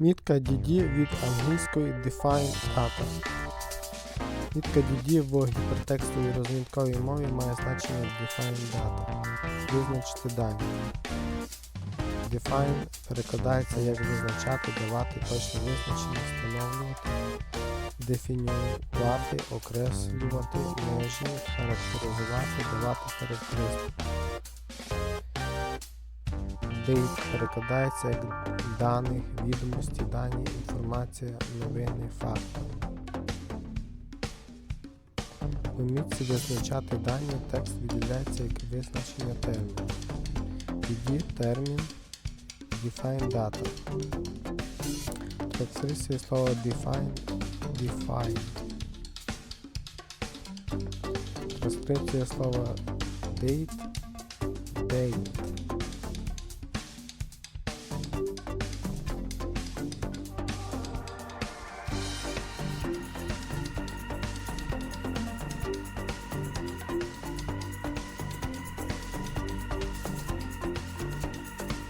Мітка DD від англійської Define Data. Мітка DD в гіпертекстовій розмітковій мові має значення Define Data. Визначити дані. Define перекладається як визначати, давати точне визначення, встановлювати, дефінювати, окреслювати межі, характеризувати, давати характеристики. Date перекладається як даних, відомості, дані, інформація, новини, факти. У мітці визначати дані текст виділяється як визначення терміну. Піді термін define data. Транскрипція слова define define. Транскрипція слова date date.